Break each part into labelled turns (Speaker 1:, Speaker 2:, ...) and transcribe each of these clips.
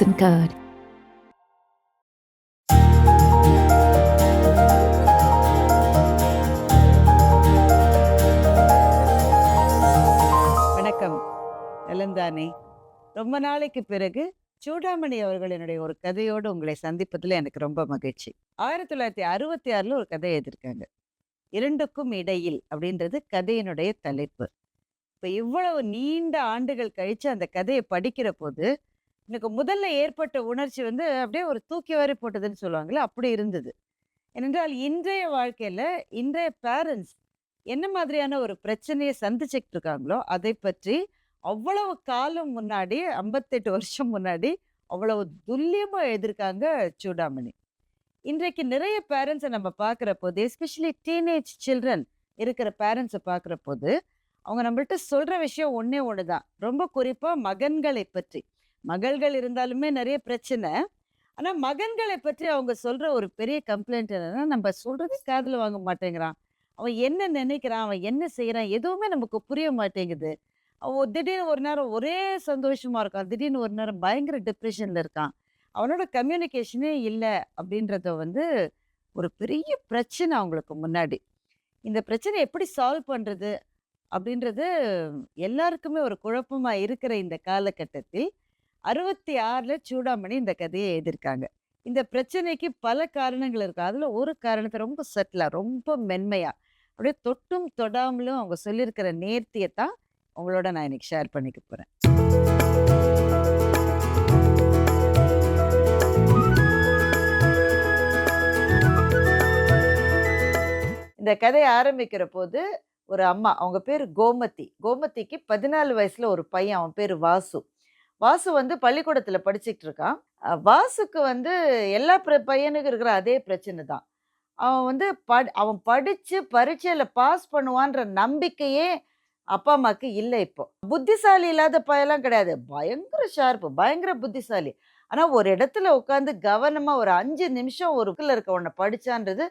Speaker 1: Lesson
Speaker 2: வணக்கம். நலந்தானே. ரொம்ப நாளைக்கு பிறகு சூடாமணி அவர்களினுடைய ஒரு கதையோடு உங்களை சந்திப்பதில் எனக்கு ரொம்ப மகிழ்ச்சி. ஆயிரத்தி தொள்ளாயிரத்தி அறுபத்தி ஆறில் ஒரு கதை எழுதியிருக்காங்க. இரண்டுக்கும் இடையில் அப்படின்றது கதையினுடைய தலைப்பு. இப்போ இவ்வளவு நீண்ட ஆண்டுகள் கழித்து அந்த கதையை படிக்கிற போது எனக்கு முதல்ல ஏற்பட்ட உணர்ச்சி வந்து அப்படியே ஒரு தூக்கி வாரி போட்டதுன்னு சொல்லுவாங்களே அப்படி இருந்தது. ஏனென்றால் இன்றைய வாழ்க்கையில் இன்றைய பேரண்ட்ஸ் என்ன மாதிரியான ஒரு பிரச்சனையை சந்திச்சுக்கிட்டு இருக்காங்களோ அதை பற்றி அவ்வளவு காலம் முன்னாடி ஐம்பத்தெட்டு வருஷம் முன்னாடி அவ்வளவு துல்லியமாக எழுதியிருக்காங்க சூடாமணி. இன்றைக்கு நிறைய பேரண்ட்ஸை நம்ம பார்க்குற போது எஸ்பெஷலி டீனேஜ் சில்ட்ரன் இருக்கிற பேரண்ட்ஸை பார்க்குற போது அவங்க நம்மள்ட்ட சொல்கிற விஷயம் ஒன்றே ஒன்று தான் ரொம்ப குறிப்பாக மகன்களை பற்றி. மகள்கள் இருந்தாலுமே நிறைய பிரச்சனை. ஆனால் மகன்களை பற்றி அவங்க சொல்கிற ஒரு பெரிய கம்ப்ளைண்ட் என்னன்னா நம்ம சொல்கிறதே காதில் வாங்க மாட்டேங்கிறான். அவன் என்ன நினைக்கிறான்? அவன் என்ன செய்கிறான் எதுவுமே நமக்கு புரிய மாட்டேங்குது. அவன் திடீர்னு ஒரு நேரம் ஒரே சந்தோஷமாக இருக்கான். திடீர்னு ஒரு நேரம் பயங்கர டிப்ரெஷனில் இருக்கான். அவனோட கம்யூனிகேஷனே இல்லை அப்படின்றத வந்து ஒரு பெரிய பிரச்சனை அவங்களுக்கு முன்னாடி. இந்த பிரச்சனை எப்படி சால்வ் பண்ணுறது அப்படின்றது எல்லாருக்குமே ஒரு குழப்பமா இருக்கிற இந்த காலகட்டத்தில் அறுபத்தி ஆறில் சூடாமணி இந்த கதையை எழுதியிருக்காங்க. இந்த பிரச்சனைக்கு பல காரணங்கள் இருக்கு. அதில் ஒரு காரணத்தை ரொம்ப செட்டிலாக ரொம்ப மென்மையாக அப்படியே தொட்டும் தொடாமலும் அவங்க சொல்லியிருக்கிற நேர்த்தியை தான் உங்களோட நான் இன்னைக்கு ஷேர் பண்ணிக்க போகிறேன் இந்த கதையை ஆரம்பிக்கிற போது ஒரு அம்மா அவங்க பேர் கோமதி. கோமதிக்கு பதினாலு வயசுல ஒரு பையன் அவன் பேர் வாசு. வாசு வந்து பள்ளிக்கூடத்தில் படிச்சுட்டு இருக்கான். வாசுக்கு வந்து எல்லா பிர- பையனுக்கும் இருக்கிற அதே பிரச்சனை தான். அவன் வந்து படி அவன் படித்து பரீட்சையில் பாஸ் பண்ணுவான்ற நம்பிக்கையே அப்பா அம்மாவுக்கு இல்லை இப்போ. புத்திசாலி இல்லாத பையெல்லாம் கிடையாது. பயங்கர ஷார்ப்பு பயங்கர புத்திசாலி. ஆனால் ஒரு இடத்துல உட்காந்து கவனமாக ஒரு அஞ்சு நிமிஷம் ஒரு புக்கில் உன்னை படிச்சான்றது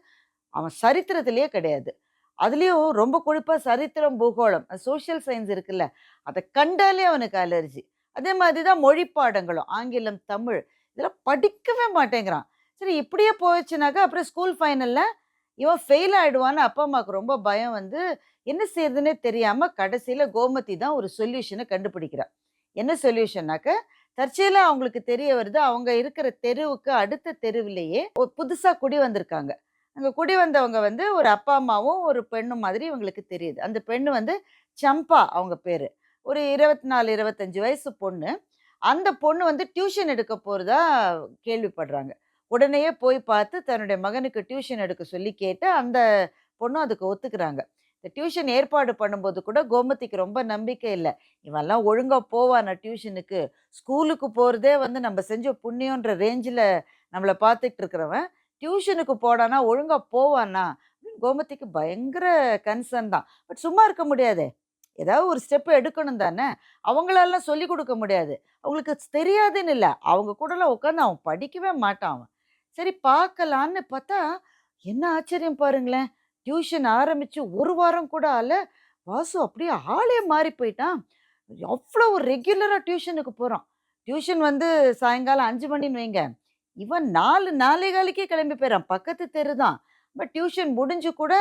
Speaker 2: அவன் சரித்திரத்திலேயே கிடையாது. அதுலேயும் ரொம்ப குறிப்பாக சரித்திரம் பூகோளம் சோஷியல் சயின்ஸ் இருக்குல்ல அதை கண்டாலே அவனுக்கு அலர்ஜி அதே மாதிரி தான் மொழி பாடங்களும். ஆங்கிலம் தமிழ் இதெல்லாம் படிக்கவே மாட்டேங்கிறான். சரி இப்படியே போயிடுச்சுனாக்கா அப்புறம் ஸ்கூல் ஃபைனலில் இவன் ஃபெயில் ஆகிடுவான்னு அப்பா அம்மாவுக்கு ரொம்ப பயம் வந்து என்ன செய்யறதுன்னே தெரியாமல் கடைசியில் கோமதி தான் ஒரு சொல்யூஷனை கண்டுபிடிக்கிறான் என்ன சொல்யூஷன்னாக்க தற்செயலாக அவங்களுக்கு தெரிய வருது அவங்க இருக்கிற தெருவுக்கு அடுத்த தெருவிலேயே ஒரு புதுசாக குடி வந்திருக்காங்க. அங்கே குடி வந்தவங்க வந்து ஒரு அப்பா அம்மாவும் ஒரு பெண்ணும் மாதிரி இவங்களுக்கு தெரியுது. அந்த பெண்ணு வந்து சம்பா அவங்க பேர். ஒரு இருபத்தி நாலு இருபத்தஞ்சு வயசு பொண்ணு. அந்த பொண்ணு வந்து டியூஷன் எடுக்க போகிறதா கேள்விப்படுறாங்க. உடனேயே போய் பார்த்து தன்னுடைய மகனுக்கு டியூஷன் எடுக்க சொல்லி கேட்டு அந்த பொண்ணும் அதுக்கு ஒத்துக்கிறாங்க. இந்த டியூஷன் ஏற்பாடு பண்ணும்போது கூட கோமதிக்கு ரொம்ப நம்பிக்கை இல்லை. இவெல்லாம் ஒழுங்காக போவானா டியூஷனுக்கு. ஸ்கூலுக்கு போகிறதே வந்து நம்ம செஞ்ச புண்ணியன்ற ரேஞ்சில் நம்மளை பார்த்துட்டு இருக்கிறவன் டியூஷனுக்கு போடானா ஒழுங்காக போவானா? கோமதிக்கு பயங்கர கன்சர்ன் தான். பட் சும்மா இருக்க முடியாதே. ஏதாவது ஒரு ஸ்டெப்பு எடுக்கணும் தானே? அவங்களெல்லாம் சொல்லி கொடுக்க முடியாது. அவங்களுக்கு தெரியாதுன்னு இல்லை. அவங்க கூடலாம் உட்காந்து அவன் படிக்கவே மாட்டான் அவன். சரி பார்க்கலான்னு பார்த்தா என்ன ஆச்சரியம் பாருங்களேன். டியூஷன் ஆரம்பித்து ஒரு வாரம் கூட ஆல வாசு அப்படியே ஆளே மாறி போயிட்டான். அவ்வளோ ஒரு ரெகுலராக டியூஷனுக்கு போகிறான் டியூஷன் வந்து சாயங்காலம் அஞ்சு மணின்னு வைங்க. இவன் நாலு நாளை காலுக்கே கிளம்பி போயிடறான் பக்கத்து தெரு தான். பட் டியூஷன் முடிஞ்சு கூட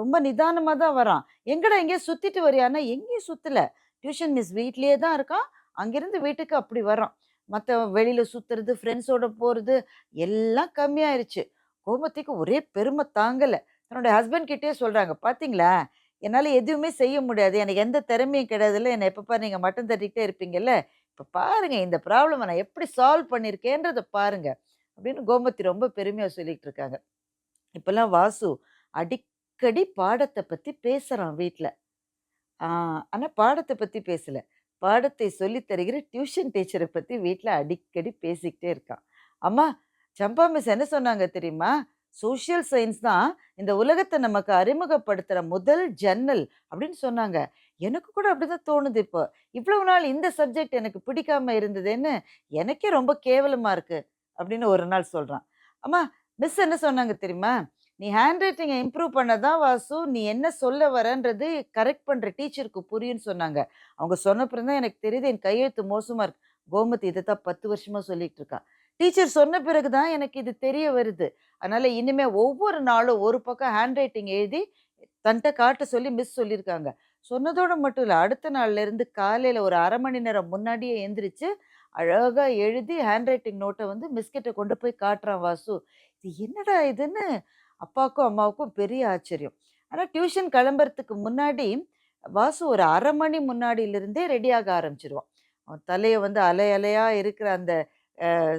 Speaker 2: ரொம்ப நிதானமாக தான் வரான். எங்கடா எங்கேயும் சுற்றிட்டு வரியானா எங்கேயும் சுற்றலை டியூஷன் மிஸ் வீட்லேயே தான் இருக்கான். அங்கேருந்து வீட்டுக்கு அப்படி வரான். மற்ற வெளியில் சுற்றுறது ஃப்ரெண்ட்ஸோட போகிறது எல்லாம் கம்மியாயிருச்சு. கோமத்திக்கு ஒரே பெருமை தாங்கலை. தன்னோட ஹஸ்பண்ட் கிட்டே சொல்கிறாங்க பார்த்தீங்களா என்னால் எதுவுமே செய்ய முடியாது. எனக்கு எந்த திறமையும் கிடையாதுல்ல. என்னை எப்பப்பா நீங்கள் மட்டன் தட்டிக்கிட்டே இருப்பீங்கல்ல. இப்போ பாருங்கள் இந்த ப்ராப்ளமை நான் எப்படி சால்வ் பண்ணியிருக்கேன்றதை பாருங்கள் அப்படின்னு கோமத்தி ரொம்ப பெருமையாக சொல்லிகிட்டு இருக்காங்க. இப்போல்லாம் வாசு அடிக்கடி பாடத்தை பற்றி பேசுகிறான் வீட்டில் ஆனால் பாடத்தை பற்றி பேசலை. பாடத்தை சொல்லித் தருகிற டியூஷன் டீச்சரை பற்றி வீட்டில் அடிக்கடி பேசிக்கிட்டே இருக்கான். அம்மா சம்பா மிஸ் என்ன சொன்னாங்க தெரியுமா? சோஷியல் சயின்ஸ் தான் இந்த உலகத்தை நமக்கு அறிமுகப்படுத்துகிற முதல் ஜன்னல் அப்படின்னு சொன்னாங்க. எனக்கு கூட அப்படி தான் தோணுது இப்போ. இவ்வளவு நாள் இந்த சப்ஜெக்ட் எனக்கு பிடிக்காம இருந்ததுன்னு எனக்கே ரொம்ப கேவலமாக இருக்குது அப்படின்னு ஒரு நாள் சொல்கிறான் அம்மா மிஸ் என்ன சொன்னாங்க தெரியுமா நீ ஹேண்ட் ரைட்டிங்கை இம்ப்ரூவ் பண்ணதான் வாசு நீ என்ன சொல்ல வரன்றது கரெக்ட் பண்ணுற டீச்சருக்கு புரியும்னு சொன்னாங்க அவங்க சொன்னப்புறம் தான் எனக்கு தெரியுது என் கையெழுத்து மோசமாக இருக்கு கோமதி இதை தான் பத்து வருஷமாக சொல்லிட்டு இருக்கா. டீச்சர் சொன்ன பிறகு தான் எனக்கு இது தெரிய வருது. அதனால் இனிமே ஒவ்வொரு நாளும் ஒரு பக்கம் ஹேண்ட் ரைட்டிங் எழுதி தன்ட்ட காட்ட சொல்லி மிஸ் சொல்லியிருக்காங்க. சொன்னதோடு மட்டும் இல்லை அடுத்த நாள்லேருந்து காலையில் ஒரு அரை மணி நேரம் முன்னாடியே எந்திரிச்சு, அழகாக எழுதி ஹேண்ட் ரைட்டிங் நோட்டை வந்து மிஸ்கெட்டை கொண்டு போய் காட்டுறான் வாசு. இது என்னடா இதுன்னு அப்பாவுக்கும், அம்மாவுக்கும் பெரிய ஆச்சரியம். ஆனால் டியூஷன் கிளம்புறதுக்கு முன்னாடி, வாசு ஒரு அரை மணி முன்னாடியிலிருந்தே ரெடியாக ஆரம்பிச்சிடுவான் அவன் தலையை வந்து அலை அலையாக இருக்கிற அந்த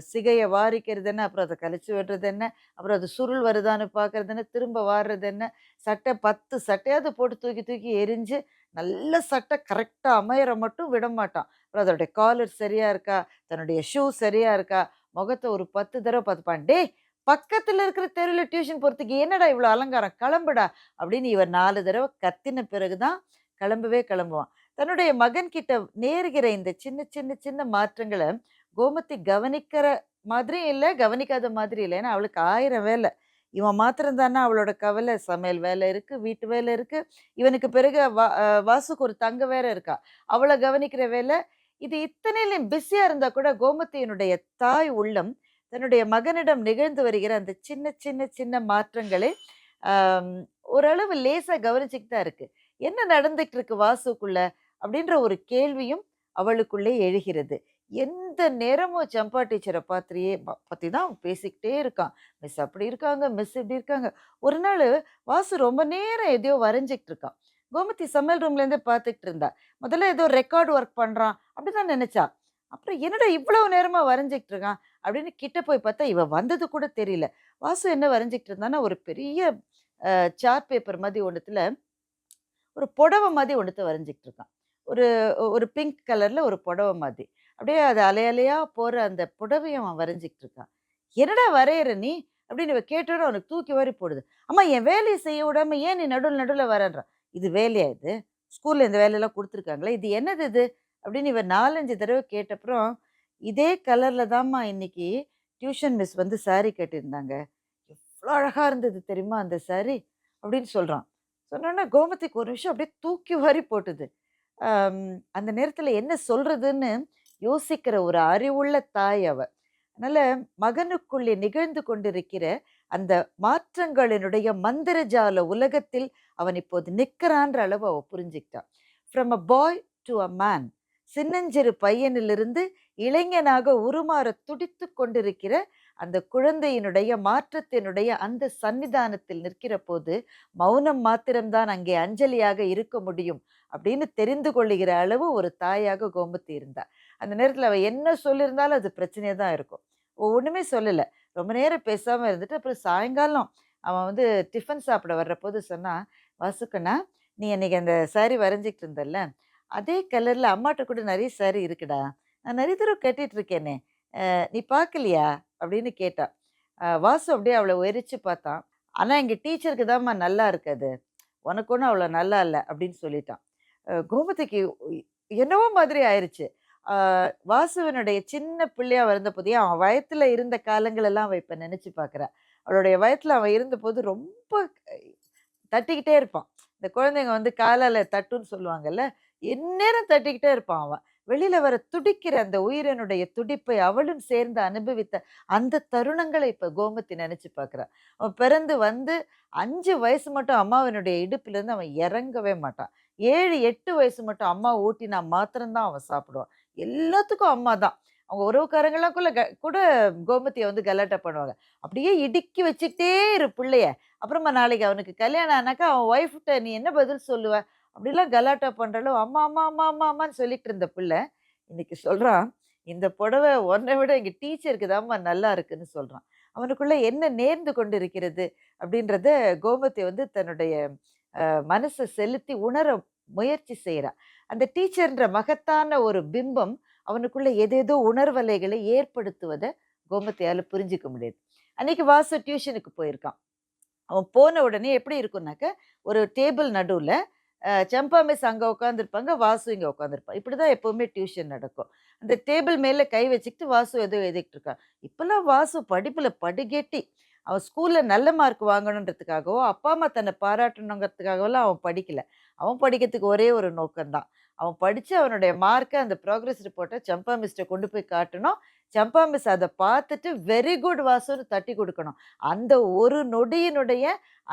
Speaker 2: சிகையை வாரிக்கிறது என்ன, அப்புறம் அதை கழிச்சு விடுறது என்ன, அப்புறம் அது சுருள் வருதான்னு பார்க்கறது என்ன, திரும்ப வாடுறது என்ன, சட்டை 10 சட்டையாவது போட்டு தூக்கி தூக்கி எரிஞ்சு நல்ல சட்டை கரெக்டாக அமையற மட்டும் விட மாட்டான் அப்புறம் அதோடைய காலர் சரியாக இருக்கா, தன்னுடைய ஷூ சரியாக இருக்கா, முகத்தை ஒரு பத்து தடவை பார்த்துப்பான். "டேய்! பக்கத்தில் இருக்கிற தெருவில் டியூஷன் போகிறதுக்கு என்னடா இவ்வளோ அலங்காரம்? கிளம்புடா!" அப்படின்னு இவன் நாலு தடவை கத்தின பிறகு தான் கிளம்பவே கிளம்புவான். தன்னுடைய மகன்கிட்ட நேருகிற இந்த சின்ன சின்ன சின்ன மாற்றங்களை கோமதி கவனிக்கிற மாதிரி இல்லை கவனிக்காத மாதிரி இல்லை ஏன்னா அவளுக்கு ஆயிரம் வேலை இவன் மாத்திரம் தானே அவளோட கவலை சமையல் வேலை இருக்குது வீட்டு வேலை இருக்குது இவனுக்கு பிறகு வா வாசுக்கு ஒரு தங்க வேற இருக்கா. அவளை கவனிக்கிற வேலை இது இத்தனையிலும் பிஸியாக இருந்தால் கூட கோமதியினுடைய தாய் உள்ளம், தன்னுடைய மகனிடம் நிகழ்ந்து வருகிற அந்த சின்ன சின்ன சின்ன மாற்றங்களை, ஓரளவு லேசாக கவனிச்சுக்கிட்டு தான் இருக்குது என்ன நடந்துகிட்டு இருக்கு வாசுக்குள்ள? அப்படின்ற ஒரு கேள்வியும் அவளுக்குள்ளே எழுகிறது. எந்த நேரமும் சம்பா டீச்சரை பாத்திரியே பற்றி தான் அவன் பேசிக்கிட்டே இருக்கான். மிஸ் அப்படி இருக்காங்க, மிஸ் இப்படி இருக்காங்க. ஒரு நாள் வாசு ரொம்ப நேரம் எதையோ வரைஞ்சிக்கிட்டு இருக்கான். கோமதி சமையல் ரூம்லேருந்தே பார்த்துக்கிட்டு இருந்தா. முதல்ல ஏதோ ரெக்கார்டு ஒர்க் பண்றான் அப்படிதான் நினச்சா அப்புறம் என்னடா இவ்வளவு நேரமாக வரைஞ்சிக்கிட்டு இருக்கான்? அப்படின்னு கிட்ட போய் பார்த்தா, இவன் வந்தது கூட தெரியல. வாசு என்ன வரைஞ்சிக்கிட்டு இருந்தான்னா, ஒரு பெரிய சார்ட் பேப்பர் மாதிரி ஒன்றுத்தில் ஒரு புடவ மாதிரி ஒன்றுத்த வரைஞ்சிக்கிட்டு இருக்கான். ஒரு ஒரு பிங்க் கலரில் ஒரு புடவ மாதிரி. அப்படியே அது அலையலையாக போகிற அந்த புடவைய அவன் வரைஞ்சிக்கிட்டு இருக்கான். "என்னடா வரையிற நீ?" அப்படின்னு இவ கேட்டோட அவனுக்கு தூக்கி வாரி போடுது. "அம்மா என் வேலையை செய்ய விடாம ஏன் நீ நடுவில் நடுவில் வரன்றான் "இது வேலையா இது? ஸ்கூலில் இந்த வேலையெல்லாம் கொடுத்துருக்காங்களே இது என்னது இது?" அப்படின்னு இவ 4, 5 தடவ கேட்டப்புறம், "இதே கலரில் தாம்மா இன்னைக்கு டியூஷன் மிஸ் வந்து சாரி கட்டியிருந்தாங்க. எவ்வளோ அழகாக இருந்தது தெரியுமா அந்த சாரி?" அப்படின்னு சொல்கிறான் சொன்னோன்னா கோமதிக்கு ஒரு நிமிஷம் அப்படியே தூக்கி வாரி போட்டுது. அந்த நேரத்தில் என்ன சொல்கிறதுன்னு யோசிக்கிற ஒரு அறிவுள்ள தாய் அவ. அதனால மகனுக்குள்ளே நிகழ்ந்து கொண்டிருக்கிற அந்த மாற்றங்களினுடைய மந்திரஜால உலகத்தில் அவன் இப்போது நிற்கிறான்ற அளவு அவ புரிஞ்சுக்கிட்டான் from a boy to a man. சின்னஞ்சிறு பையனிலிருந்து இளைஞனாக உருமாற துடித்து கொண்டிருக்கிற அந்த குழந்தையினுடைய மாற்றத்தினுடைய அந்த சன்னிதானத்தில் நிற்கிறபோது, மௌனம் மாத்திரம்தான் அங்கே அஞ்சலியாக இருக்க முடியும் அப்படின்னு தெரிந்து கொள்ளுகிற அளவு ஒரு தாயாக கோமுத்தி இருந்தார் அந்த நேரத்தில் அவள் என்ன சொல்லியிருந்தாலும் அது பிரச்சனையாக தான் இருக்கும். ஒன்றுமே சொல்லலை ரொம்ப நேரம் பேசாமல் இருந்துட்டு, அப்புறம் சாயங்காலம் அவன் வந்து டிஃபன் சாப்பிட வர்றபோது சொன்னா, "வாசு நீ அன்றைக்கி அந்த சாரி வரைஞ்சிக்கிட்டு இருந்தல்ல, அதே கலரில் அம்மாட்ட கூட நிறைய சாரி இருக்குடா. நான் நிறைய தடவை கட்டிகிட்டு இருக்கேனே. நீ பார்க்கலையா?" அப்படின்னு கேட்டான் வாசு அப்படியே அவளை உயரிச்சு பார்த்தான். ஆனால் எங்கள் டீச்சருக்கு தான்மா நல்லா இருக்காது உனக்கு ஒன்றும் அவ்வளோ நல்லா இல்லை அப்படின்னு சொல்லிட்டான். கோமதிக்கு என்னவோ மாதிரி ஆயிடுச்சு வாசுவனுடைய சின்ன பிள்ளையாக வளர்ந்தபோது ஏன் அவன் வயத்தில் இருந்த காலங்களெல்லாம் அவன் இப்போ நினச்சி பார்க்குறான் அவளுடைய வயத்தில் அவன் இருந்தபோது ரொம்ப தட்டிக்கிட்டே இருப்பான். இந்த குழந்தைங்க வந்து காலால் தட்டுன்னு சொல்லுவாங்கல்ல, எந்நேரம் தட்டிக்கிட்டே இருப்பான் அவன். வெளியில வர துடிக்கிற அந்த உயிரினுடைய துடிப்பை அவளும் சேர்ந்து அனுபவித்த அந்த தருணங்களை இப்ப கோமதி நினச்சி பார்க்குறான் அவன் பிறந்து வந்து அஞ்சு வயசு மட்டும் அம்மாவினுடைய இடுப்புலேருந்து அவன் இறங்கவே மாட்டான். 7, 8 வயசு மட்டும் அம்மா ஊட்டினா மாத்திரம்தான் அவன் சாப்பிடுவான். எல்லாத்துக்கும் அம்மா தான். அவங்க உறவுக்காரங்கலாம் குள்ள க கூட கோமதிய வந்து கலாட்டா பண்ணுவாங்க. அப்படியே இடுக்கி வச்சுக்கிட்டே இரு பிள்ளைய அப்புறமா நாளைக்கு அவனுக்கு கல்யாணம் ஆனாக்கா அவன் ஒய்ஃப்ட்ட நீ என்ன பதில் சொல்லுவ? அப்படிலாம் கலாட்டா பண்ணுறளவு அம்மா, அம்மா, அம்மா, அம்மா, அம்மான்னு சொல்லிட்டு இருந்த பிள்ளை, இன்னைக்கு சொல்கிறான் "இந்த புடவ ஒன்றை விட இங்கே டீச்சருக்கு தாம்மா நல்லா இருக்குன்னு" சொல்கிறான் அவனுக்குள்ளே என்ன நேர்ந்து கொண்டு இருக்கிறது அப்படின்றத கோமதி வந்து தன்னுடைய மனசை செலுத்தி உணர முயற்சி செய்கிறான் அந்த டீச்சர்ன்ற மகத்தான ஒரு பிம்பம் அவனுக்குள்ள ஏதேதோ உணர்வலைகளை ஏற்படுத்துவதை கோமத்தையால் புரிஞ்சுக்க முடியாது அன்னைக்கு வாசு டியூஷனுக்கு போயிருக்கான். அவன் போன உடனே எப்படி இருக்கும்னாக்க, ஒரு டேபிள் நடுவில் சம்பா மிஸ் அங்கே உட்காந்துருப்பாங்க. வாசு இங்கே உட்காந்துருப்பான். இப்படிதான் எப்போவுமே டியூஷன் நடக்கும். அந்த டேபிள் மேலே கை வச்சுக்கிட்டு வாசு ஏதோ எழுதிக்கிட்டு இருக்கான். இப்போல்லாம் வாசு படிப்பில் படுகெட்டி. அவன் ஸ்கூலில் நல்ல மார்க் வாங்கணுன்றதுக்காகவோ, அப்பா, அம்மா தன்னை பாராட்டணுங்கிறதுக்காகவெல்லாம் அவன் படிக்கலை அவன் படிக்கிறதுக்கு ஒரே ஒரு நோக்கம்தான் அவன் படித்து அவனுடைய மார்க்கை அந்த ப்ராக்ரஸ் ரிப்போர்ட்டை சம்பா மிஸ்ட்டை கொண்டு போய் காட்டணும். சம்பா மிஸ் அதை பார்த்துட்டு வெரி குட் வாசுன்னு தட்டி கொடுக்கணும் அந்த ஒரு நொடியினுடைய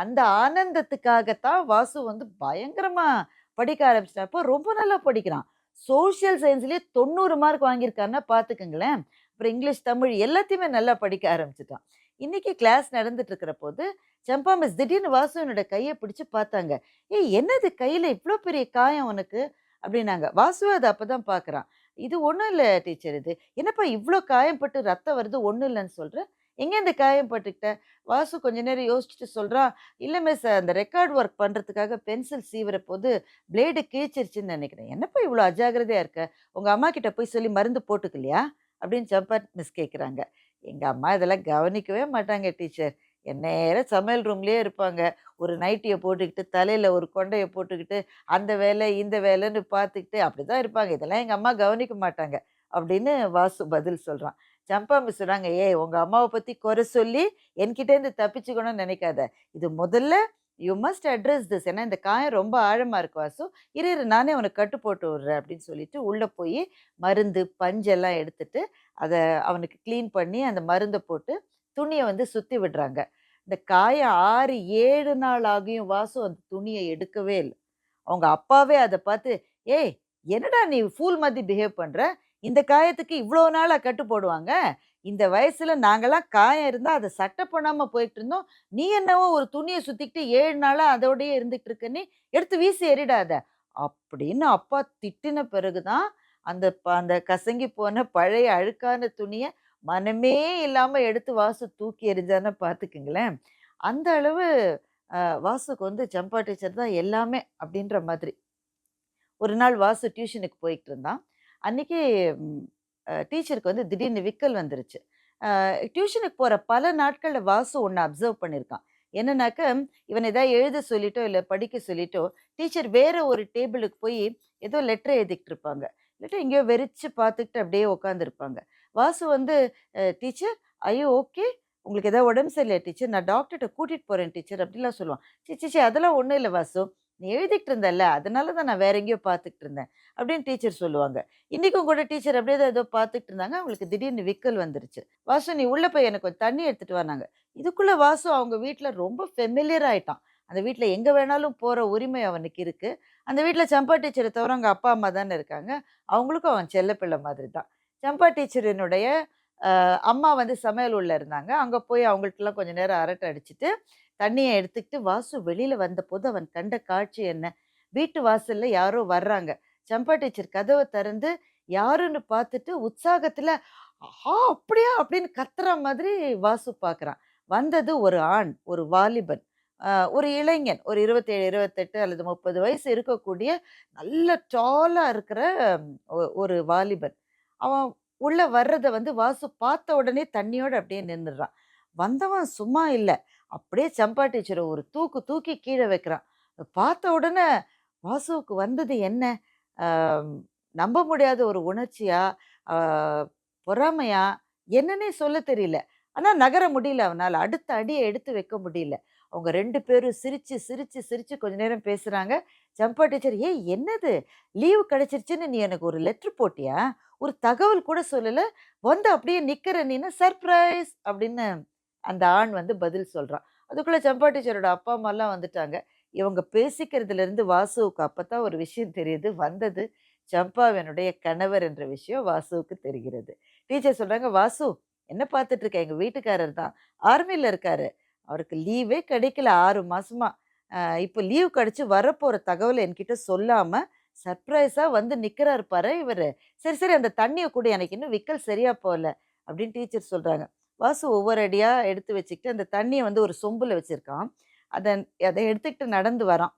Speaker 2: அந்த ஆனந்தத்துக்காகத்தான் வாசு வந்து பயங்கரமாக படிக்க ஆரம்பிச்சிட்டா அப்போ ரொம்ப நல்லா படிக்கிறான். சோஷியல் சயின்ஸ்லேயே தொண்ணூறு மார்க் வாங்கியிருக்காருன்னா பார்த்துக்கங்களேன். அப்புறம் இங்கிலீஷ், தமிழ் எல்லாத்தையுமே நல்லா படிக்க ஆரம்பிச்சிட்டான் இன்றைக்கி கிளாஸ் நடந்துட்டு இருக்கிற போது, சம்பா மிஸ் திடீர்னு என்னோட கையை பிடிச்சி பார்த்தாங்க. "ஏய் என்னது கையில் இவ்வளோ பெரிய காயம் உனக்கு?" அப்படின்னாங்க. வாசுவோ அது அப்போ தான் பார்க்குறான். "இது ஒன்றும் இல்லை டீச்சர் இது. என்னப்பா இவ்வளோ காயம்பட்டு ரத்தம் வருது, ஒன்றும் இல்லைன்னு சொல்கிறேன் எங்கே எங்கேருந்து காயம் பட்டுக்கிட்ட?" வாசு கொஞ்ச நேரம் யோசிச்சுட்டு சொல்கிறான் இல்லை மிஸ் அந்த ரெக்கார்ட் ஒர்க் பண்ணுறதுக்காக பென்சில் சீவுற போது பிளேடு கீழ்ச்சிருச்சுன்னு நினைக்கிறேன் "என்னப்பா இவ்வளோ அஜாகிரதையாக இருக்க? உங்கள் அம்மா கிட்ட போய் சொல்லி மருந்து போட்டுக்கலையா?" அப்படின்னு சம்பா மிஸ் கேட்குறாங்க. எங்கள் அம்மா இதெல்லாம் கவனிக்கவே மாட்டாங்க டீச்சர். எந்நேரம் சமையல் ரூம்லேயே இருப்பாங்க. ஒரு நைட்டியை போட்டுக்கிட்டு, தலையில் ஒரு கொண்டையை போட்டுக்கிட்டு, அந்த வேலை, இந்த வேலைன்னு பார்த்துக்கிட்டு அப்படி தான் இருப்பாங்க. இதெல்லாம் எங்கள் அம்மா கவனிக்க மாட்டாங்க." அப்படின்னு வாசு பதில் சொல்கிறான் சம்பா மிஸ் சொல்கிறாங்க "ஏய் உங்கள் அம்மாவை பற்றி குறை சொல்லி என்கிட்டேருந்து தப்பிச்சுக்கணும்னு நினைக்காத இது முதல்ல யூ மஸ்ட் அட்ரஸ் திஸ். ஏன்னா இந்த காயம் ரொம்ப ஆழமாக இருக்கு வாசு. இரு இரு நானே உனக்கு கட்டு போட்டு விடுறேன்." அப்படின்னு சொல்லிட்டு உள்ளே போய் மருந்து, பஞ்செல்லாம் எடுத்துட்டு, அதை அவனுக்கு க்ளீன் பண்ணி அந்த மருந்தை போட்டு, துணியை வந்து சுற்றி விடுறாங்க. இந்த காயம் ஆறு ஏழு நாள் ஆகியும் வாசு அந்த துணியை எடுக்கவே இல்லை அவங்க அப்பாவே அதை பார்த்து, "ஏய் என்னடா நீ ஃபூல் மாதிரி பிஹேவ் பண்ணுற இந்த காயத்துக்கு இவ்வளோ நாளாக கட்டு போடுவாங்க? இந்த வயசில் நாங்களாம் காயம் இருந்தால் அதை சட்டை பண்ணாமல் போயிட்டு இருந்தோம். நீ என்னவோ ஒரு துணியை சுற்றிக்கிட்டு ஏழு நாளாக அதோடயே இருந்துகிட்டு இருக்க எடுத்து வீசி எறிடாத அப்படின்னு அப்பா திட்டின பிறகு தான், அந்த ப அந்த கசங்கி போன பழைய அழுக்கான துணியை மனமே இல்லாமல் எடுத்து வாசு தூக்கி எறிஞ்சான்னா பார்த்துக்குங்களேன் அந்த அளவு வாசுக்கு வந்து சம்பா டீச்சர் தான் எல்லாமே அப்படின்ற மாதிரி. ஒரு நாள் வாசு டியூஷனுக்கு போய்கிட்டு இருந்தான். அன்றைக்கி டீச்சருக்கு வந்து திடீர்னு விக்கல் வந்துருச்சு. டியூஷனுக்கு போகிற பல நாட்களில் வாசு ஒன்று அப்சர்வ் பண்ணியிருக்கான். என்னன்னாக்க, இவன் ஏதாவது எழுத சொல்லிட்டோ, இல்லை படிக்க சொல்லிட்டோ, டீச்சர் வேற ஒரு டேபிளுக்கு போய் ஏதோ லெட்டர் எழுதிக்கிட்டு இருப்பாங்க. இல்லாட்டா எங்கேயோ வெறிச்சு பார்த்துக்கிட்டு அப்படியே உட்காந்துருப்பாங்க. வாசு வந்து "டீச்சர் ஐயோ ஓகே? உங்களுக்கு ஏதாவது உடம்பு சரியில்லை டீச்சர்? நான் டாக்டர்கிட்ட கூட்டிகிட்டு போகிறேன் டீச்சர்." அப்படிலாம் சொல்லுவான். "ச்சீ அதெல்லாம் ஒன்றும் இல்லை வாசு. நீ எழுதிக்கிட்டு இருந்தல்ல, அதனால தான் நான் வேற எங்கேயோ பார்த்துக்கிட்டு இருந்தேன்." அப்படின்னு டீச்சர் சொல்லுவாங்க. இன்றைக்கும் கூட டீச்சர் அப்படியே தான் ஏதோ பார்த்துட்டு இருந்தாங்க. அவங்களுக்கு திடீர்னு விக்கல் வந்துருச்சு. "வாசு நீ உள்ளே போய் எனக்கு கொஞ்சம் தண்ணி எடுத்துகிட்டு வராங்க இதுக்குள்ளே வாசு அவங்க வீட்டில் ரொம்ப ஃபெமிலியர் ஆயிட்டான். அந்த வீட்டில் எங்கே வேணாலும் போகிற உரிமை அவனுக்கு இருக்குது அந்த வீட்டில் சம்பா டீச்சரை தவிர அவங்க அப்பா, அம்மா தானே இருக்காங்க. அவங்களுக்கும் அவன் செல்ல பிள்ளை மாதிரி தான். சம்பா டீச்சரினுடைய அம்மா வந்து சமையல் உள்ள இருந்தாங்க. அங்கே போய் அவங்கள்ட்டலாம் கொஞ்சம் நேரம் அரட்டை அடிச்சுட்டு, தண்ணியை எடுத்துக்கிட்டு வாசு வெளியில் வந்தபோது அவன் கண்ட காட்சி என்ன? வீட்டு வாசலில் யாரோ வர்றாங்க. சம்பா டீச்சர் கதவை திறந்து யாருன்னு பார்த்துட்டு உற்சாகத்தில் "ஆ அப்படியா?" அப்படின்னு கத்துற மாதிரி வாசு பார்க்குறான். வந்தது ஒரு ஆண், ஒரு வாலிபன். ஒரு இளைஞன். ஒரு 27, 28 அல்லது 30 வயசு இருக்கக்கூடிய நல்ல டாலாக இருக்கிற ஒ ஒரு வாலிபன். அவன் உள்ள வர்றத வந்து வாசு பார்த்த உடனே தண்ணியோடு அப்படியே நின்றுடுறான் வந்தவன் சும்மா இல்லை அப்படியே சம்பா டீச்சரை ஒரு தூக்கு தூக்கி கீழே வைக்கிறான். பார்த்த உடனே வாசுவுக்கு வந்தது என்ன? நம்ப முடியாத ஒரு உணர்ச்சியா? பொறாமையா? என்னன்னே சொல்ல தெரியல. ஆனால் நகர முடியல அவனால் அடுத்த அடியை எடுத்து வைக்க முடியல. அவங்க ரெண்டு பேரும் சிரித்து சிரித்து சிரித்து கொஞ்ச நேரம் பேசுகிறாங்க சம்பா டீச்சர், "ஏய் என்னது? லீவ் கிடச்சிருச்சுன்னு நீ எனக்கு ஒரு லெட்ரு போட்டியா? ஒரு தகவல் கூட சொல்லலை வந்து அப்படியே நிற்கிற நீன்னு சர்ப்ரைஸ்!" அப்படின்னு அந்த ஆண் வந்து பதில் சொல்கிறான் அதுக்குள்ளே சம்பா டீச்சரோட அப்பா, அம்மாலாம் வந்துட்டாங்க. இவங்க பேசிக்கிறதுலேருந்து வாசுவுக்கு அப்போ தான் ஒரு விஷயம் தெரியுது. வந்தது சம்பாவினுடைய கணவர் என்ற விஷயம் வாசுவுக்கு தெரிகிறது. டீச்சர் சொல்கிறாங்க "வாசு என்ன பார்த்துட்ருக்க எங்கள் வீட்டுக்காரர் தான். ஆர்மியில் இருக்காரு. அவருக்கு லீவே கிடைக்கல ஆறு மாதமாக இப்போ லீவ் கிடைச்சு வரப்போகிற தகவல என்கிட்ட சொல்லாமல் சர்ப்ரைஸாக வந்து நிற்கிறாரு பாரு இவர் சரி, சரி அந்த தண்ணியை கூட எனக்கு இன்னும் விக்கல் சரியாக போகல." அப்படின்னு டீச்சர் சொல்கிறாங்க வாசு ஒவ்வொரு அடியாக எடுத்து வச்சுக்கிட்டு, அந்த தண்ணியை வந்து ஒரு சொம்பில் வச்சுருக்கான் அதை அதை எடுத்துக்கிட்டு நடந்து வரான்.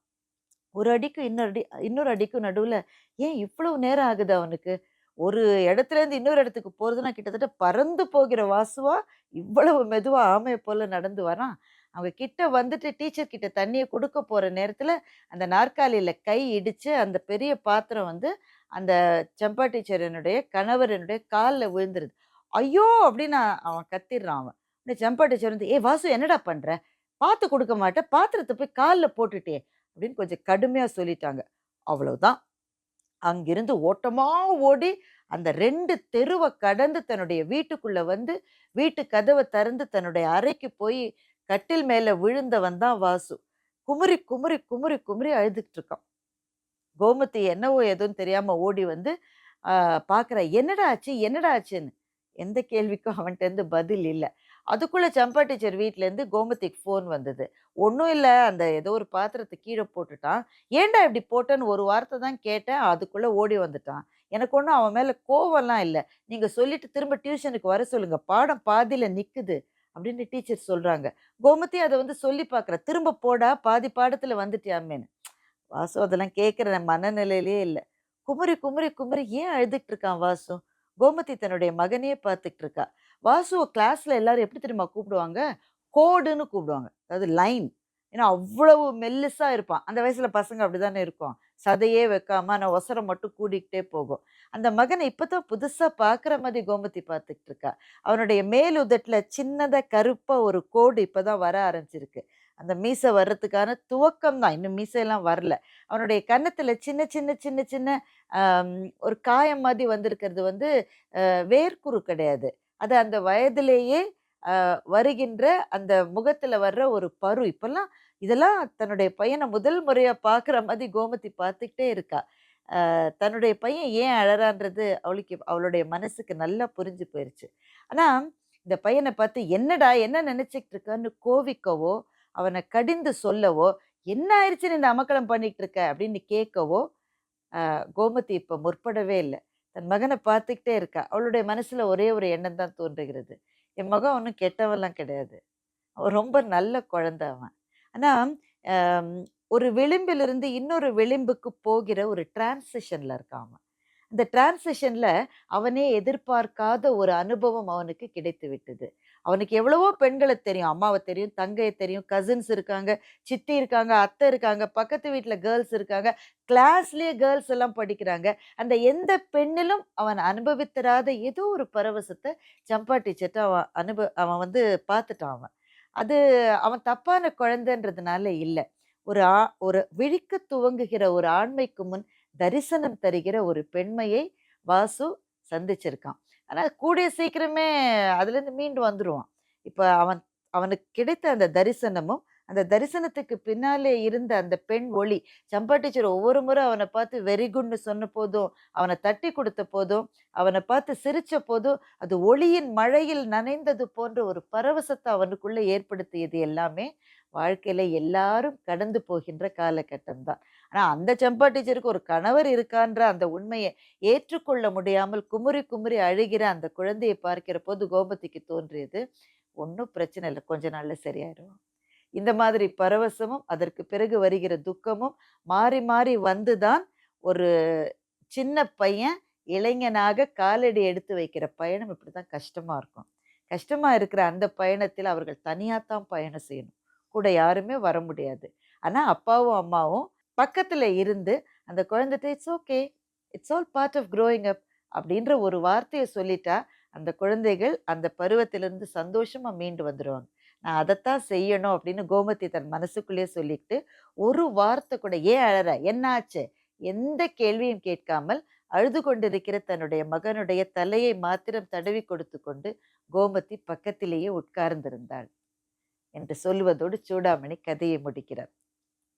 Speaker 2: ஒரு அடிக்கும் இன்னொரு அடி இன்னொரு அடிக்கும் நடுவில் ஏன் இவ்வளவு நேரம் ஆகுது அவனுக்கு? ஒரு இடத்துலேருந்து இன்னொரு இடத்துக்கு போகிறதுனா கிட்டத்தட்ட பறந்து போகிற வாசுவா, இவ்வளவு மெதுவாக ஆமையை போல நடந்து வரான். அவங்க கிட்ட வந்துட்டு டீச்சர் கிட்ட தண்ணியை கொடுக்க போற நேரத்துல, அந்த நாற்காலியில கை இடிச்சு, அந்த பெரிய பாத்திரம் வந்து அந்த செம்பாட்டீச்சரனுடைய கணவர் என்னுடைய காலில் விழுந்துருது. "ஐயோ!" அப்படின்னு அவன் கத்திடுறான் அவன். இன்னும் செம்பா டீச்சர் வந்து, ஏ வாசு என்னடா பண்ற? பார்த்து கொடுக்க மாட்டேன் பாத்திரத்தை போய் காலில் போட்டுட்டே அப்படின்னு கொஞ்சம் கடுமையாக சொல்லிட்டாங்க. அவ்வளவுதான். அங்கிருந்து ஓட்டமாக ஓடி அந்த ரெண்டு தெருவை கடந்து தன்னுடைய வீட்டுக்குள்ளே வந்து, வீட்டு கதவை திறந்து தன்னுடைய அறைக்கு போய் கட்டில் மேலே விழுந்தவன் தான் வாசு. குமுறி, குமுறி, குமுறி, குமுறி அழுதுகிட்டு இருக்கான். கோமதி என்னவோ எதுவும் தெரியாமல் ஓடி வந்து பார்க்குற "என்னடா ஆச்சு? என்னடா ஆச்சுன்னு?" எந்த கேள்விக்கும் அவன்கிட்ட பதில் இல்லை அதுக்குள்ளே சம்பா டீச்சர் வீட்டிலேருந்து கோமதிக்கு ஃபோன் வந்தது. ஒன்றும் இல்லை அந்த ஏதோ ஒரு பாத்திரத்தை கீழே போட்டுட்டான். ஏன்டா இப்படி போட்டேன்னு ஒரு வார்த்தை தான் கேட்டேன். அதுக்குள்ளே ஓடி வந்துட்டான். எனக்கு ஒன்றும் அவன் மேலே கோவம்லாம் இல்லை நீங்கள் சொல்லிட்டு திரும்ப டியூஷனுக்கு வர சொல்லுங்கள் பாடம் பாதியில் நிற்குது அப்படின்னு டீச்சர் சொல்கிறாங்க கோமதி அதை வந்து சொல்லி பார்க்குற "திரும்ப போடா, பாதி பாடத்தில் வந்துட்டியாமேன்னு." வாசு அதெல்லாம் கேட்குற மனநிலையிலேயே இல்லை குமரி குமரி குமரி ஏன் அழுதுகிட்டு இருக்கான் வாசு? கோமதி தன்னுடைய மகனையே பார்த்துக்கிட்டு இருக்கா. வாசுவை கிளாஸில் எல்லாரும் எப்படி தெரியுமா கூப்பிடுவாங்க? கோடுன்னு கூப்பிடுவாங்க. அதாவது லைன். ஏன்னா அவ்வளவு மெல்லுசாக இருப்பான். அந்த வயசில் பசங்க அப்படிதானே இருக்கும். சதையே வைக்காம நான் ஒசரம் மட்டும் கூடிக்கிட்டே போகும். அந்த மகனை இப்போ தான் புதுசாக பார்க்குற மாதிரி கோமதி பார்த்துக்கிட்டு இருக்கா. அவனுடைய மேல் உதட்டில் சின்னதாக கருப்பாக ஒரு கோடு இப்பதான் வர ஆரம்பிச்சிருக்கு. அந்த மீசை வர்றதுக்கான துவக்கம் தான். இன்னும் மீசையெல்லாம் வரல. அவனுடைய கன்னத்தில் சின்ன சின்ன சின்ன சின்ன ஒரு காயம் மாதிரி வந்திருக்கிறது வந்து வேர்க்குறு வேர்க்குரு கிடையாது. அது அந்த வயதிலேயே வருகின்ற அந்த முகத்தில் வர்ற ஒரு பரு. இப்போல்லாம் இதெல்லாம் தன்னுடைய பையனை முதல் முறையாக பார்க்குற மாதிரி கோமதி பார்த்துக்கிட்டே இருக்கா. தன்னுடைய பையன் ஏன் அழறான்றது அவளுக்கு அவளுடைய மனசுக்கு நல்லா புரிஞ்சு போயிடுச்சு ஆனால் இந்த பையனை பார்த்து "என்னடா என்ன நினச்சிக்கிட்டு இருக்கான்னு கோவிக்கவோ, அவனை கடிந்து சொல்லவோ, "என்ன ஆயிடுச்சுன்னு இந்த அமக்கலம் பண்ணிகிட்டு இருக்க?" அப்படின்னு கேட்கவோ, கோமதி இப்போ முற்படவே இல்லை தன் மகனை பார்த்துக்கிட்டே இருக்கா. அவளுடைய மனசில் ஒரே ஒரு எண்ணம் தான் தோன்றுகிறது. என் மகன் ஒன்றும் கெட்டவன்லாம் கிடையாது. அவன் ரொம்ப நல்ல குழந்தை அவன். ஆனால் ஒரு விளிம்பிலிருந்து இன்னொரு விளிம்புக்கு போகிற ஒரு டிரான்சிஷனில் இருக்கான் அவன். அந்த டிரான்சிஷனில் அவனே எதிர்பார்க்காத ஒரு அனுபவம் அவனுக்கு கிடைத்து விட்டது. அவனுக்கு எவ்வளவோ பெண்களை தெரியும். அம்மாவை தெரியும், தங்கையை தெரியும், கசின்ஸ் இருக்காங்க, சித்தி இருக்காங்க, அத்தை இருக்காங்க, பக்கத்து வீட்டில் கேர்ள்ஸ் இருக்காங்க. கிளாஸ்லேயே கேர்ள்ஸ் எல்லாம் படிக்கிறாங்க. அந்த எந்த பெண்ணிலும் அவன் அனுபவித்தராத ஏதோ ஒரு பரவசத்தை சம்பா டீச்சர்ட்ட அவன் அனுப அவன் வந்து பார்த்துட்டான் அவன். அது அவன் தப்பான குழந்தைன்றதுனால இல்லை ஒரு ஆ ஒரு விழிக்க துவங்குகிற ஒரு ஆண்மைக்கு முன் தரிசனம் தருகிற ஒரு பெண்மையை வாசு சந்திச்சிருக்கான். ஆனால் கூடிய சீக்கிரமே அதுலேருந்து மீண்டு வந்துருவான். இப்போ அவன் அவனுக்கு கிடைத்த அந்த தரிசனமும், அந்த தரிசனத்துக்கு பின்னாலே இருந்த அந்த பெண் ஒளி, சம்பா டீச்சர் ஒவ்வொரு முறை அவனை பார்த்து வெரி குட்ன்னு சொன்ன போதும், அவனை தட்டி கொடுத்த போதும், அவனை பார்த்து சிரித்த போதும், அது ஒளியின் மழையில் நனைந்தது போன்ற ஒரு பரவசத்தை அவனுக்குள்ளே ஏற்படுத்தியது எல்லாமே, வாழ்க்கையில் எல்லாரும் கடந்து போகின்ற காலகட்டம் ஆனால் அந்த செம்பா டீச்சருக்கு ஒரு கணவர் இருக்கான்ற அந்த உண்மையை ஏற்றுக்கொள்ள முடியாமல் குமுறி குமுறி அழுகிற அந்த குழந்தையை பார்க்கிற போது கோமதிக்கு தோன்றியது, ஒன்றும் பிரச்சனை இல்லை கொஞ்ச நாளில் சரியாயிடும் இந்த மாதிரி பரவசமும், அதற்கு பிறகு வருகிற துக்கமும் மாறி மாறி வந்து தான் ஒரு சின்ன பையன் இளைஞனாக காலடி எடுத்து வைக்கிற பயணம் இப்படி தான் கஷ்டமாக இருக்கும். கஷ்டமாக இருக்கிற அந்த பயணத்தில் அவர்கள் தனியாக தான் பயணம் செய்யணும். கூட யாருமே வர முடியாது. ஆனால் அப்பாவும், அம்மாவும் பக்கத்தில் இருந்து அந்த குழந்தைகிட்ட "it's okay. It's all part of growing up" அப்படின்ற ஒரு வார்த்தையை சொல்லிட்டா, அந்த குழந்தைகள் அந்த பருவத்திலிருந்து சந்தோஷமாக மீண்டு வந்துருவாங்க. நான் அதைத்தான் செய்யணும் அப்படின்னு கோமதி தன் மனசுக்குள்ளேயே சொல்லிக்கிட்டு, ஒரு வார்த்தை கூட "ஏன் அழற? என்னாச்சு எந்த கேள்வியும் கேட்காமல் அழுது கொண்டிருக்கிற தன்னுடைய மகனுடைய தலையை மாத்திரம் தடவி கொடுத்து கொண்டு கோமதி பக்கத்திலேயே உட்கார்ந்திருந்தாள். என்று சொல்லுவதோடு சூடாமணி கதையை முடிக்கிறார்.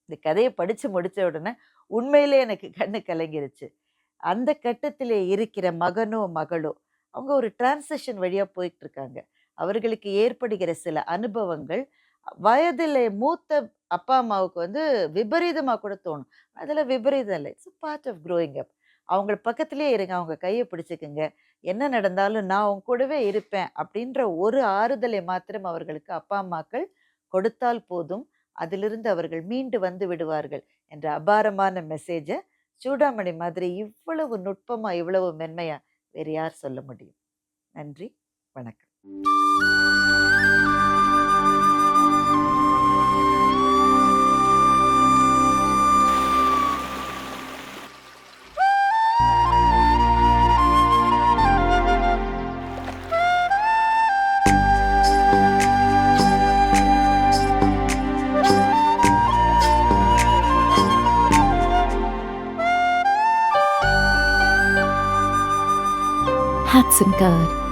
Speaker 2: இந்த கதையை படித்து முடித்த உடனே உண்மையிலே எனக்கு கண்ணு கலங்கிருச்சு. அந்த கட்டத்தில் இருக்கிற மகனோ, மகளோ அவங்க ஒரு டிரான்சக்ஷன் வழியாக போயிட்டு இருக்காங்க. அவர்களுக்கு ஏற்படுகிற சில அனுபவங்கள் வயதிலே மூத்த அப்பா, அம்மாவுக்கு வந்து விபரீதமாக கூட தோணும். அதில் விபரீதம் இல்லை it's part of growing up. அவங்க பக்கத்திலேயே இருங்க. அவங்க கையை பிடிச்சிக்குங்க என்ன நடந்தாலும் நான் அவங்க கூடவே இருப்பேன். அப்படின்ற ஒரு ஆறுதலை மாத்திரம் அவர்களுக்கு அப்பா, அம்மாக்கள் கொடுத்தால் போதும். அதிலிருந்து அவர்கள் மீண்டு வந்து விடுவார்கள் என்ற அபாரமான மெசேஜை சூடாமணி மாதிரி இவ்வளவு நுட்பமா, இவ்வளவு மென்மையா வேறு யார் சொல்ல முடியும்? நன்றி. வணக்கம்.
Speaker 1: สันเกิด